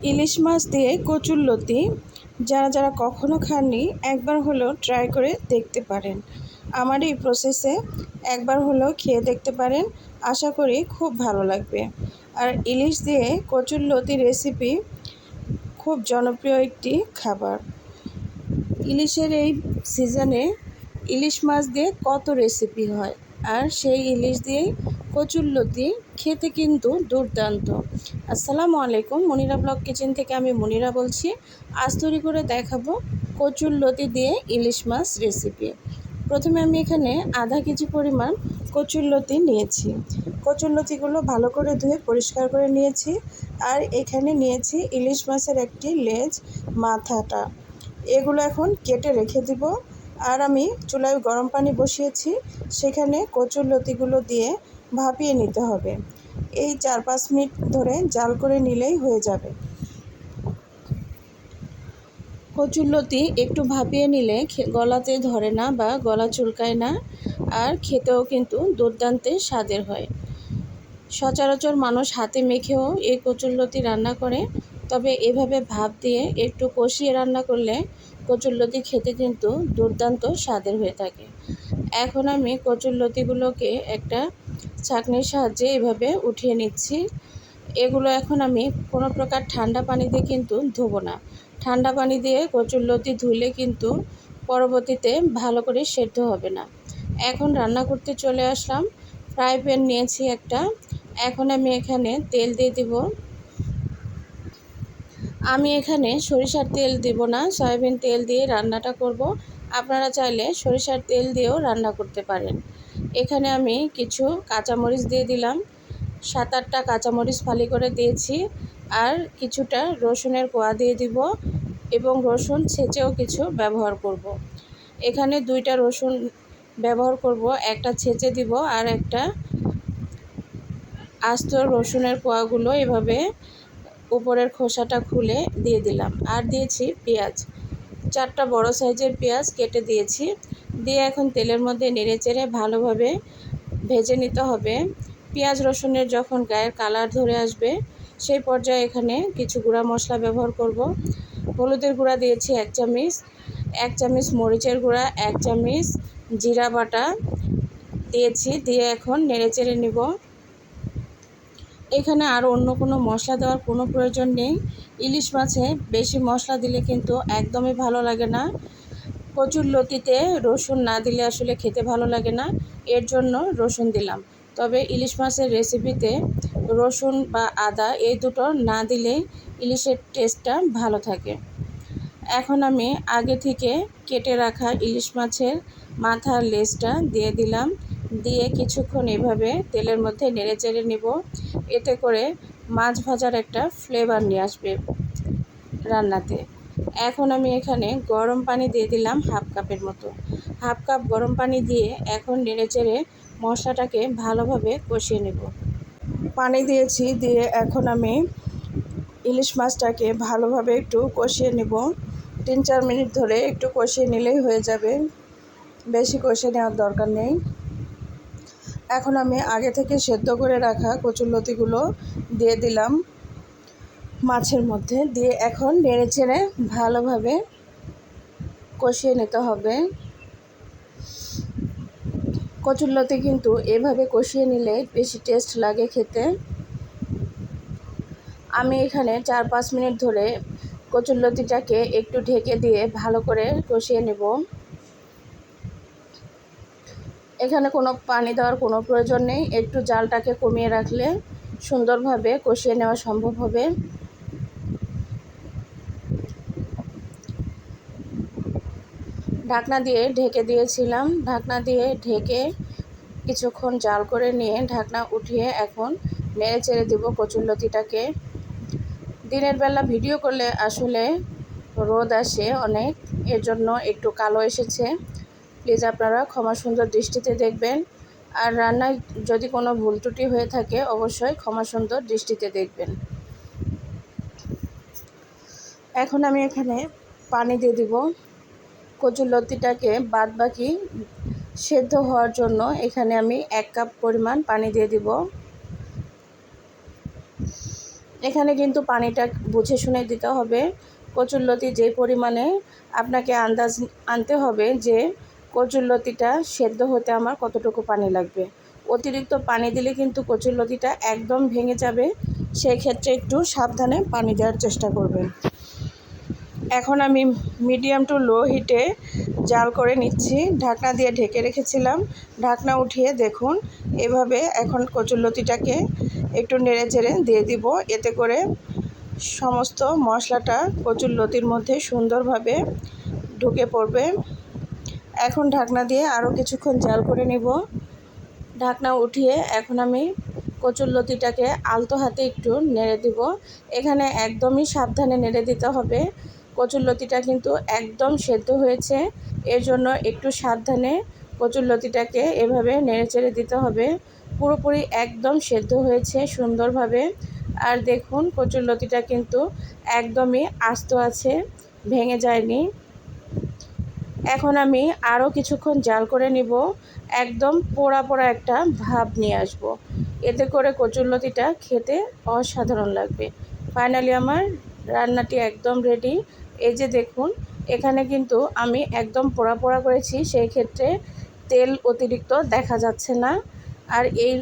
ইলিশ মাছ দিয়ে কচুরলতি যারা যারা কখনো খাননি, একবার হলেও ট্রাই করে দেখতে পারেন। আমার এই প্রসেসে একবার হলেও খেয়ে দেখতে পারেন, আশা করি খুব ভালো লাগবে। আর ইলিশ দিয়ে কচুরলতি রেসিপি খুব জনপ্রিয় একটি খাবার। ইলিশের এই সিজনে ইলিশ মাছ দিয়ে কত রেসিপি হয়? আর সেই ইলিশ দিয়েই কচুরলতি খেতে কিন্তু দুর্দান্ত। আসসালামু আলাইকুম, মনিরা ব্লগ কিচেন থেকে আমি মনিরা বলছি। আজ তৈরি করে দেখাবো কচুরলতি দিয়ে ইলিশ মাছ রেসিপি। প্রথমে আমি এখানে আধা কেজি পরিমাণ কচুরলতি নিয়েছি। কচুরলতিগুলো ভালো করে ধুয়ে পরিষ্কার করে নিয়েছি আর এখানে নিয়েছি ইলিশ মাছের একটি লেজ, মাথাটা। এগুলো এখন কেটে রেখে দিব। আর আমি চুলায় গরম পানি বসিয়েছি, সেখানে কচুর লতিগুলো দিয়ে ভাপিয়ে নিতে হবে। এই চার পাঁচ মিনিট ধরে জাল করে নিলেই হয়ে যাবে। কচুর লতি একটু ভাপিয়ে নিলে গলাতে ধরে না বা গলা চুলকায় না, আর খেতেও কিন্তু দুর্দান্তে স্বাদের হয়। সচরাচর মানুষ হাতে মেখেও এই কচুরলতি রান্না করে, তবে এভাবে ভাপ দিয়ে একটু কষিয়ে রান্না করলে কচুরলতি খেতে কিন্তু দুর্দান্ত স্বাদের হয়ে থাকে। এখন আমি কচুরলতিগুলোকে একটা ছাঁকনির সাহায্যে এভাবে উঠিয়ে নিচ্ছি। এগুলো এখন আমি কোনো প্রকার ঠান্ডা পানি দিয়ে কিন্তু ধোবো না। ঠান্ডা পানি দিয়ে কচুরলতি ধুলে কিন্তু পরবর্তীতে ভালো করে সেদ্ধ হবে না। এখন রান্না করতে চলে আসলাম। ফ্রাই প্যান নিয়েছি একটা। এখন আমি এখানে তেল দিয়ে দিব। আমি এখানে সরিষার তেল দিব না, সয়াবিন তেল দিয়ে রান্নাটা করব। আপনারা চাইলে সরিষার তেল দিয়েও রান্না করতে পারেন। এখানে আমি কিছু কাঁচামরিচ দিয়ে দিলাম। সাত আটটা কাঁচামরিচ ফালি করে দিয়েছি আর কিছুটা রসুনের কোয়া দিয়ে দিব এবং রসুন ছেঁচেও কিছু ব্যবহার করব। এখানে দুইটা রসুন ব্যবহার করব, একটা ছেঁচে দিব আর একটা আস্ত রসুনের কোয়াগুলো এভাবে উপরের খোসাটা খুলে দিয়ে দিলাম। আর দিয়েছি পেঁয়াজ। চারটা বড় সাইজের পেঁয়াজ কেটে দিয়েছি। দিয়ে এখন তেলের মধ্যে নেড়ে চেড়ে ভালোভাবে ভেজে নিতে হবে। পেঁয়াজ রসুনের যখন গায়ের কালার ধরে আসবে, সেই পর্যায়ে এখানে কিছু গুঁড়া মশলা ব্যবহার করব। হলুদের গুঁড়া দিয়েছি এক চামচ এক চামচ মরিচের গুঁড়া, এক চামচ জিরা বাটা দিয়েছি। দিয়ে এখন নেড়ে চেড়ে নিব। এখানে আর অন্য কোনো মশলা দেওয়ার কোনো প্রয়োজন নেই। ইলিশ মাছে বেশি মশলা দিলে কিন্তু একদমই ভালো লাগে না। কচুর লতিতে রসুন না দিলে আসলে খেতে ভালো লাগে না। এর জন্য রসুন দিলাম। তবে ইলিশ মাছের রেসিপিতে রসুন বা আদা এই দুটো না দিলে ইলিশের টেস্টটা ভালো থাকে। এখন আমি আগে থেকে কেটে রাখা ইলিশ মাছের মাথার লেজটা দিয়ে দিলাম। দিয়ে কিছুক্ষণ এভাবে তেলের মধ্যে নেড়ে চেড়ে নিব। এতে করে মাছ ভাজার একটা ফ্লেভার নিয়ে আসবে রান্নাতে। এখন আমি এখানে গরম পানি দিয়ে দিলাম হাফ কাপের মতো। হাফ কাপ গরম পানি দিয়ে এখন নেড়ে চেড়ে মশলাটাকে ভালোভাবে কষিয়ে নেব। পানি দিয়েছি, দিয়ে এখন আমি ইলিশ মাছটাকে ভালোভাবে একটু কষিয়ে নেব। তিন চার মিনিট ধরে একটু কষিয়ে নিলেই হয়ে যাবে। বেশি কষিয়ে নেওয়ার দরকার নেই। এখন আমি আগে থেকে সেদ্ধ করে রাখা কচুরলতিগুলো দিয়ে দিলাম মাছের মধ্যে। দিয়ে এখন নেড়ে চেড়ে ভালোভাবে কষিয়ে নিতে হবে। কচুরলতি কিন্তু এভাবে কষিয়ে নিলে বেশি টেস্ট লাগে খেতে। আমি এখানে চার পাঁচ মিনিট ধরে কচুরলতিটাকে একটু ঢেকে দিয়ে ভালো করে কষিয়ে নেব। এখানে কোনো পানি দেওয়ার কোনো প্রয়োজন নেই। একটু জালটাকে কমিয়ে রাখলে সুন্দরভাবে কষিয়ে নেওয়া সম্ভব হবে। ঢাকনা দিয়ে ঢেকে দিয়েছিলাম। ঢাকনা দিয়ে ঢেকে কিছুক্ষণ জাল করে নিয়ে ঢাকনা উঠিয়ে এখন নেড়ে চেড়ে দেবো কচুরলতিটাকে দিনের বেলা ভিডিও করলে আসলে রোদ আসে অনেক, এর জন্য একটু কালো এসেছে। প্লিজ আপনারা ক্ষমা সুন্দর দৃষ্টিতে দেখবেন। আর রান্নায় যদি কোনো ভুল ত্রুটি হয়ে থাকে, অবশ্যই ক্ষমা সুন্দর দৃষ্টিতে দেখবেন। এখন আমি এখানে পানি দিয়ে দিব। কচুর লতিটাকে বাদ বাকি সেদ্ধ হওয়ার জন্য এখানে আমি এক কাপ পরিমাণ পানি দিয়ে দিব। এখানে কিন্তু পানিটা বুঝে শুনে দিতে হবে। কচুরলতি যে পরিমাণে আপনাকে আন্দাজ আনতে হবে যে কচুরলতিটা সেদ্ধ হতে আমার কতটুকু পানি লাগবে? অতিরিক্ত পানি দিলে কিন্তু কচুরলতিটা একদম ভেঙে যাবে। সেই ক্ষেত্রে একটু সাবধানে পানি দেওয়ার চেষ্টা করবেন। এখন আমি মিডিয়াম টু লো হিটে জাল করে নিচ্ছি। ঢাকনা দিয়ে ঢেকে রেখেছিলাম। ঢাকনা উঠিয়ে দেখুন, এভাবে এখন কচুরলতিটাকে একটু নেড়ে চেড়ে দিয়ে দিব। এতে করে সমস্ত মশলাটা কচুরলতির মধ্যে সুন্দরভাবে ঢুকে পড়বে। এখন ঢাকনা দিয়ে আরও কিছুক্ষণ জাল করে নিব। ঢাকনা উঠিয়ে এখন আমি কচুরলতিটাকে আলতো হাতে একটু নেড়ে দিব। এখানে একদমই সাবধানে নেড়ে দিতে হবে। কচুরলতিটা কিন্তু একদম সেদ্ধ হয়েছে। এর জন্য একটু সাবধানে কচুরলতিটাকে এভাবে নেড়ে চেড়ে দিতে হবে। পুরোপুরি একদম সেদ্ধ হয়েছে সুন্দরভাবে। আর দেখুন কচুরলতিটা কিন্তু একদমই আস্ত আছে, ভেঙে যায়নি। এখন আমি আরও কিছুক্ষণ জাল করে নিব। একদম পোড়া পোড়া একটা ভাব নিয়ে আসব। এতে করে কচুরলতিটা খেতে অসাধারণ লাগবে। ফাইনালি আমার রান্নাটি একদম রেডি। এই যে দেখুন, এখানে কিন্তু আমি একদম পোড়া পোড়া করেছি। সেই ক্ষেত্রে তেল অতিরিক্ত দেখা যাচ্ছে না। আর এই